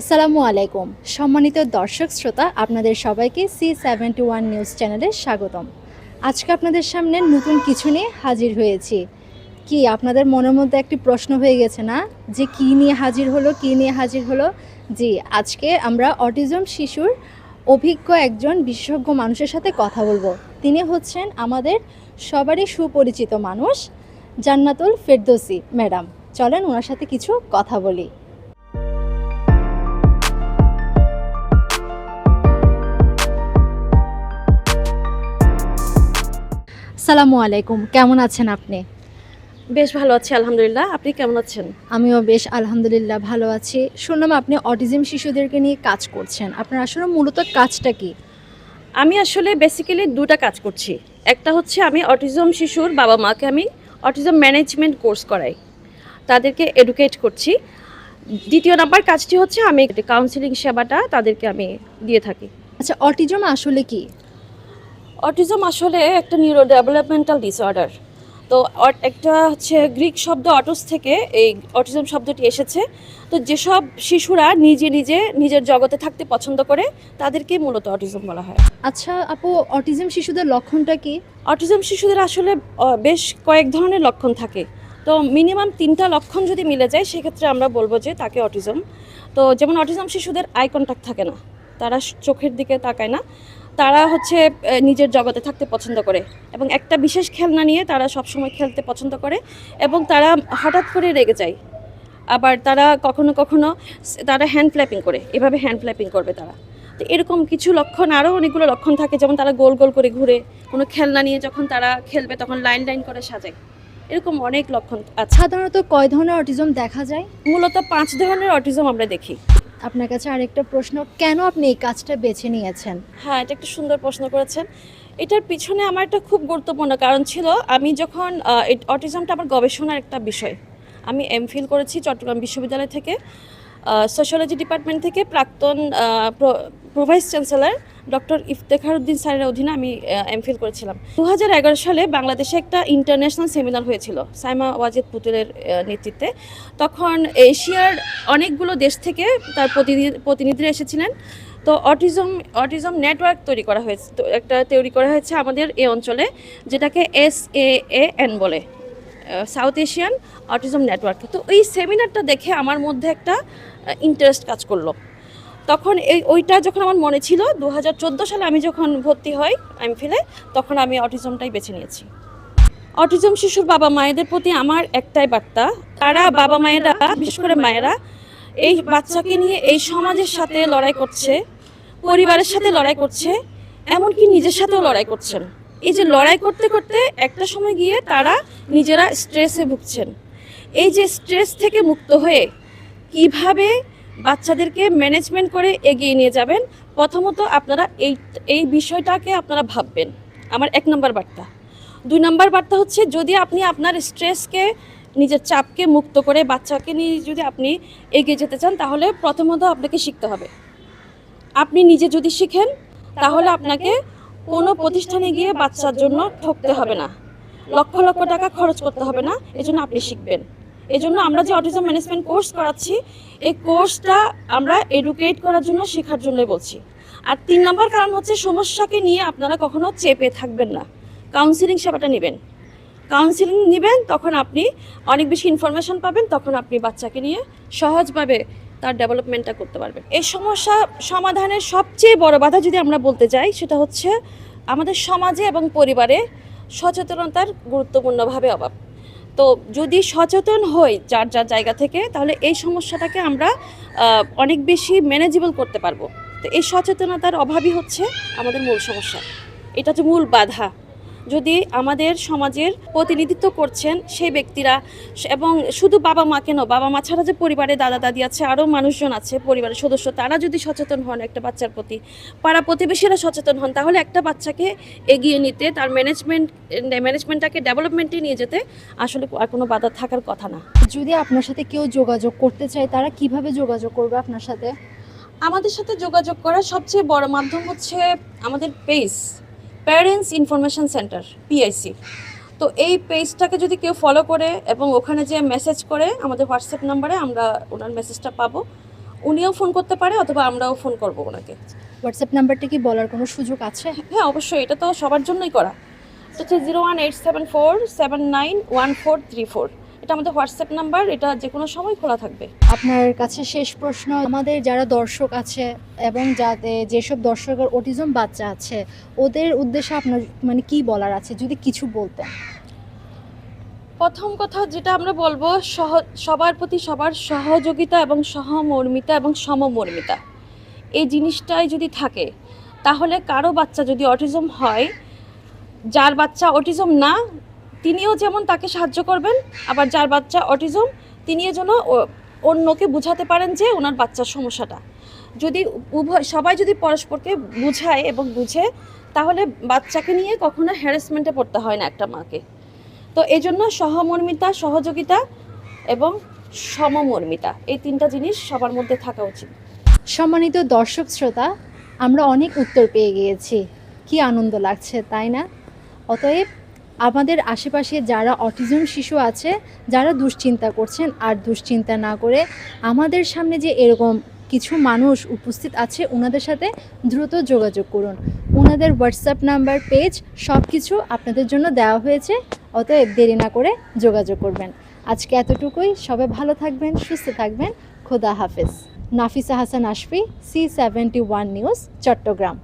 আসসালামু আলাইকুম। সম্মানিত দর্শক শ্রোতা, আপনাদের সবাইকে সি সেভেন্টি ওয়ান নিউজ চ্যানেলে স্বাগতম। আজকে আপনাদের সামনে নতুন কিছু নিয়ে হাজির হয়েছি। কি, আপনাদের মনের মধ্যে একটি প্রশ্ন হয়ে গেছে না? যে কি নিয়ে হাজির হলো, কি নিয়ে হাজির হলো? জি, আজকে আমরা অটিজম শিশুর অভিজ্ঞ একজন বিশেষজ্ঞ মানুষের সাথে কথা বলব। তিনি হচ্ছেন আমাদের সবারই সুপরিচিত মানুষ, জান্নাতুল ফেরদৌসি ম্যাডাম। চলেন ওনার সাথে কিছু কথা বলি। সালামু আলাইকুম কেমন আছেন আপনি? বেশ ভালো আছি আলহামদুলিল্লাহ। আপনি কেমন আছেন? আমিও বেশ আলহামদুলিল্লাহ ভালো আছি। শুনলাম আপনি অটিজম শিশুদেরকে নিয়ে কাজ করছেন। আপনার আসলে মূলত কাজটা কি? আমি আসলে বেসিক্যালি দুটা কাজ করছি। একটা হচ্ছে আমি অটিজম শিশুর বাবা মাকে আমি অটিজম ম্যানেজমেন্ট কোর্স করাই। তাদেরকে এডুকেট করছি। দ্বিতীয় নাম্বার কাজটি হচ্ছে আমি কাউন্সিলিং সেবাটা তাদেরকে আমি দিয়ে থাকি। আচ্ছা অটিজম আসলে কি? অটিজম আসলে একটা নিউরো ডেভেলপমেন্টাল ডিসঅর্ডার তো একটা হচ্ছে গ্রিক শব্দ অটোস থেকে এই অটিজম শব্দটি এসেছে। তো যেসব শিশুরা নিজে নিজে নিজের জগতে থাকতে পছন্দ করে তাদেরকে মূলত অটিজম বলা হয়। আচ্ছা আপু অটিজম শিশুদের লক্ষণটা কি? অটিজম শিশুদের আসলে বেশ কয়েক ধরনের লক্ষণ থাকে। তো মিনিমাম তিনটা লক্ষণ যদি মিলে যায় সেক্ষেত্রে আমরা বলব যে তাকে অটিজম। তো যেমন অটিজম শিশুদের আই কন্ট্যাক্ট থাকে না তারা চোখের দিকে তাকায় না। তারা হচ্ছে নিজের জগতে থাকতে পছন্দ করে এবং একটা বিশেষ খেলনা নিয়ে তারা সবসময় খেলতে পছন্দ করে এবং তারা হঠাৎ করে রেগে যায়। আবার তারা কখনো কখনো তারা হ্যান্ড ফ্ল্যাপিং করে এভাবে হ্যান্ড ফ্ল্যাপিং করবে তারা। তো এরকম কিছু লক্ষণ আরও অনেকগুলো লক্ষণ থাকে যেমন তারা গোল গোল করে ঘুরে কোনো খেলনা নিয়ে যখন তারা খেলবে তখন লাইন লাইন করে সাজায়। এরকম অনেক লক্ষণ আছে। সাধারণত কয় ধরনের অটিজম দেখা যায়? মূলত পাঁচ ধরনের অটিজম আমরা দেখি। আপনার কাছে আরেকটা প্রশ্ন, কেন আপনি এই কাজটা বেছে নিয়েছেন? হ্যাঁ এটা একটা সুন্দর প্রশ্ন করেছেন। এটার পিছনে আমার একটা খুব গুরুত্বপূর্ণ কারণ ছিল, আমি যখন অটিজমটা আমার গবেষণার একটা বিষয়। আমি এম ফিল করেছি চট্টগ্রাম বিশ্ববিদ্যালয় থেকে সোশ্যোলজি ডিপার্টমেন্ট থেকে প্রাক্তন pro vice chancellor doctor Iftekhar Uddin স্যারের অধীনে আমি এমফিল করেছিলাম। দু হাজার এগারো সালে বাংলাদেশে একটা ইন্টারন্যাশনাল সেমিনার হয়েছিল সাইমা ওয়াজেদ পুতুলের নেতৃত্বে। তখন এশিয়ার অনেকগুলো দেশ থেকে তার প্রতিনিধি, প্রতিনিধিরা এসেছিলেন। তো অটিজম অটিজম নেটওয়ার্ক তৈরি করা হয়েছে একটা তৈরি করা হয়েছে আমাদের এই অঞ্চলে, যেটাকে এস এ এন বলে। South Asian autism network. তো এই সেমিনারটা দেখে আমার মধ্যে একটা ইন্টারেস্ট কাজ করল। তখন এই ওইটা যখন আমার মনে ছিল দু হাজার চোদ্দ সালে আমি যখন ভর্তি হই আমি ফিলে তখন আমি অটিজমটাই বেছে নিয়েছি। অটিজম শিশুর বাবা মায়েদের প্রতি আমার একটাই বার্তা তারা বাবা মায়েরা বিশেষ করে মায়েরা এই বাচ্চাকে নিয়ে এই সমাজের সাথে লড়াই করছে পরিবারের সাথে লড়াই করছে এমনকি নিজের সাথেও লড়াই করছেন। এই যে লড়াই করতে করতে একটা সময় গিয়ে তারা নিজেরা স্ট্রেসে ভুগছেন। এই যে স্ট্রেস থেকে মুক্ত হয়ে কীভাবে বাচ্চাদেরকে ম্যানেজমেন্ট করে এগিয়ে নিয়ে যাবেন। প্রথমত আপনারা এই এই বিষয়টাকে আপনারা ভাববেন। আমার এক নম্বর বার্তা। দুই নম্বর বার্তা হচ্ছে, যদি আপনি আপনার স্ট্রেসকে নিজের চাপকে মুক্ত করে বাচ্চাকে নিয়ে যদি আপনি এগিয়ে যেতে চান, তাহলে প্রথমত আপনাকে শিখতে হবে। আপনি নিজে যদি শিখেন, তাহলে আপনাকে কোনো প্রতিষ্ঠানে গিয়ে বাচ্চার জন্য ঠকতে হবে না। লক্ষ লক্ষ টাকা খরচ করতে হবে না, এজন্য আপনি শিখবেন। এজন্য আমরা যে অটিজম ম্যানেজমেন্ট কোর্স করাচ্ছি, এই কোর্সটা আমরা এডুকেট করার জন্য শেখার জন্যই বলছি। আর তিন নম্বর কারণ হচ্ছে সমস্যাকে নিয়ে আপনারা কখনো চেপে থাকবেন না। কাউন্সিলিং সেবাটা নেবেন। কাউন্সিলিং নেবেন, তখন আপনি অনেক বেশি ইনফরমেশন পাবেন, তখন আপনি বাচ্চাকে নিয়ে সহজভাবে তার ডেভেলপমেন্টটা করতে পারবেন। এই সমস্যা সমাধানের সবচেয়ে বড় বাধা যদি আমরা বলতে যাই, সেটা হচ্ছে আমাদের সমাজে এবং পরিবারে সচেতনতার গুরুত্বপূর্ণভাবে অভাব। তো যদি সচেতন হই যার যার জায়গা থেকে, তাহলে এই সমস্যাটাকে আমরা অনেক বেশি ম্যানেজেবল করতে পারব। তো এই সচেতনতার অভাবই হচ্ছে আমাদের মূল সমস্যা। এটা হচ্ছে মূল বাধা। যদি আমাদের সমাজের প্রতিনিধিত্ব করছেন সেই ব্যক্তিরা এবং শুধু বাবা মা কেন? বাবা মা ছাড়া যে পরিবারে দাদা দাদি আছে আরও মানুষজন আছে পরিবারের সদস্য তারা যদি সচেতন হন একটা বাচ্চার প্রতি পাড়া প্রতিবেশীরা সচেতন হন তাহলে একটা বাচ্চাকে এগিয়ে নিতে তার ম্যানেজমেন্ট ম্যানেজমেন্টটাকে ডেভেলপমেন্টে নিয়ে যেতে আসলে আর কোনো বাধা থাকার কথা না। যদি আপনার সাথে কেউ যোগাযোগ করতে চায় তারা কীভাবে যোগাযোগ করবে আপনার সাথে? আমাদের সাথে যোগাযোগ করার সবচেয়ে বড় মাধ্যম হচ্ছে আমাদের page parents information centre PIC তো এই পেজটাকে যদি কেউ ফলো করে এবং ওখানে যে মেসেজ করে আমাদের হোয়াটসঅ্যাপ নাম্বারে আমরা ওনার মেসেজটা পাবো। উনিও ফোন করতে পারে অথবা আমরাও ফোন করব ওনাকে। হোয়াটসঅ্যাপ নাম্বারটা কি বলার কোনো সুযোগ আছে? হ্যাঁ অবশ্যই। এটা তো সবার জন্যই করা। এটা হচ্ছে zero one eight seven four seven nine one four three four এটা আমাদের হোয়াটসঅ্যাপ নাম্বার এটা যে কোনো সময় খোলা থাকবে। আপনার কাছে শেষ প্রশ্ন আমাদের যারা দর্শক আছে এবং যাতে যেসব দর্শকের অটিজম বাচ্চা আছে ওদের উদ্দেশ্যে আপনার মানে কি বলার আছে যদি কিছু বলতেন? প্রথম কথা যেটা আমরা বলব সহ সবার প্রতি সবার সহযোগিতা এবং সহমর্মিতা এবং সমমর্মিতা। এই জিনিসটাই যদি থাকে তাহলে কারও বাচ্চা যদি অটিজম হয় যার বাচ্চা অটিজম না তিনিও যেমন তাকে সাহায্য করবেন, আবার যার বাচ্চা অটিজম, তিনিও যেন অন্যকে বুঝাতে পারেন যে ওনার বাচ্চার সমস্যাটা। যদি উভয়, সবাই যদি পরস্পরকে বুঝায় এবং বুঝে, তাহলে বাচ্চাকে নিয়ে কখনো হ্যারাসমেন্টে পড়তে হয় না একটা মাকে। তো এই জন্য সহমর্মিতা, সহযোগিতা এবং সমমর্মিতা, এই তিনটা জিনিস সবার মধ্যে থাকা উচিত। সম্মানিত দর্শক শ্রোতা, আমরা অনেক উত্তর পেয়ে গিয়েছি। কি আনন্দ লাগছে, তাই না? অতএব আমাদের আশেপাশে যারা অটিজম শিশু আছে, যারা দুশ্চিন্তা করছেন আর দুশ্চিন্তা না করে আমাদের সামনে যে এরকম কিছু মানুষ উপস্থিত আছে ওনাদের সাথে দ্রুত যোগাযোগ করুন। ওনাদের হোয়াটসঅ্যাপ নাম্বার পেজ সব কিছু আপনাদের জন্য দেওয়া হয়েছে, অতএব দেরি না করে যোগাযোগ করবেন। আজকে এতটুকুই। সবাই ভালো থাকবেন, সুস্থ থাকবেন। খোদা হাফেজ। Nafisa Hasan Ashfi C seventy one news Chattogram.